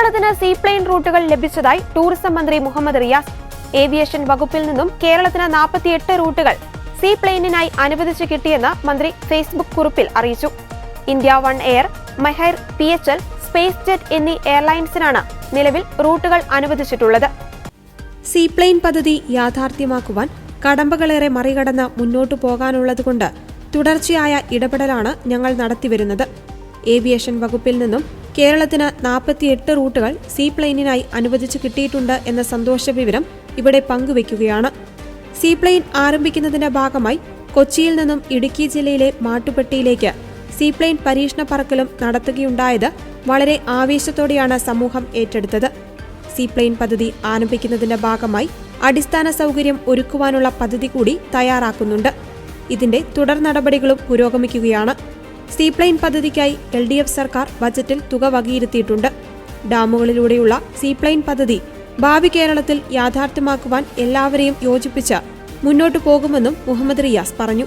കേരളത്തിന് സീപ്ലെയിൻ റൂട്ടുകൾ ലഭിച്ചതായി ടൂറിസം മന്ത്രി മുഹമ്മദ് റിയാസ്. ഏവിയേഷൻ വകുപ്പിൽ നിന്നും കേരളത്തിന് നാൽപ്പത്തിയെട്ട് റൂട്ടുകൾ സീപ്ലെയിനിനായി അനുവദിച്ചു കിട്ടിയെന്ന് മന്ത്രി ഫേസ്ബുക്ക് കുറിപ്പിൽ അറിയിച്ചു. ഇന്ത്യ വൺ എയർ മെഹൈർ P H L SpiceJet എന്നീ എയർലൈൻസിനാണ് നിലവിൽ റൂട്ടുകൾ അനുവദിച്ചിട്ടുള്ളത്. സീപ്ലെയിൻ പദ്ധതി യാഥാർത്ഥ്യമാക്കുവാൻ കടമ്പകളേറെ മറികടന്ന് മുന്നോട്ട് പോകാനുള്ളതുകൊണ്ട് തുടർച്ചയായ ഇടപെടലാണ് ഞങ്ങൾ നടത്തിവരുന്നത്. ഏവിയേഷൻ വകുപ്പിൽ നിന്നും കേരളത്തിന് നാൽപ്പത്തിയെട്ട് റൂട്ടുകൾ സീപ്ലെയിനിനായി അനുവദിച്ചു കിട്ടിയിട്ടുണ്ട് എന്ന സന്തോഷ വിവരം ഇവിടെ പങ്കുവയ്ക്കുകയാണ്. സീപ്ലെയിൻ ആരംഭിക്കുന്നതിന്റെ ഭാഗമായി കൊച്ചിയിൽ നിന്നും ഇടുക്കി ജില്ലയിലെ മാട്ടുപ്പെട്ടിയിലേക്ക് സീപ്ലെയിൻ പരീക്ഷണ പറക്കലും നടത്തുകയുണ്ടായത് വളരെ ആവേശത്തോടെയാണ് സമൂഹം ഏറ്റെടുത്തത്. സീപ്ലെയിൻ പദ്ധതി ആരംഭിക്കുന്നതിന്റെ ഭാഗമായി അടിസ്ഥാന സൗകര്യം ഒരുക്കുവാനുള്ള പദ്ധതി കൂടി തയ്യാറാക്കുന്നുണ്ട്. ഇതിന്റെ തുടർ നടപടികളും പുരോഗമിക്കുകയാണ്. സീപ്ലെയിൻ പദ്ധതിക്കായി എൽ ഡി എഫ് സർക്കാർ ബജറ്റിൽ തുക വകയിരുത്തിയിട്ടുണ്ട്. ഡാമുകളിലൂടെയുള്ള സീപ്ലെയിൻ പദ്ധതി ഭാവി കേരളത്തിൽ യാഥാർത്ഥ്യമാക്കുവാൻ എല്ലാവരെയും യോജിപ്പിച്ച് മുന്നോട്ടു പോകുമെന്നും മുഹമ്മദ് റിയാസ് പറഞ്ഞു.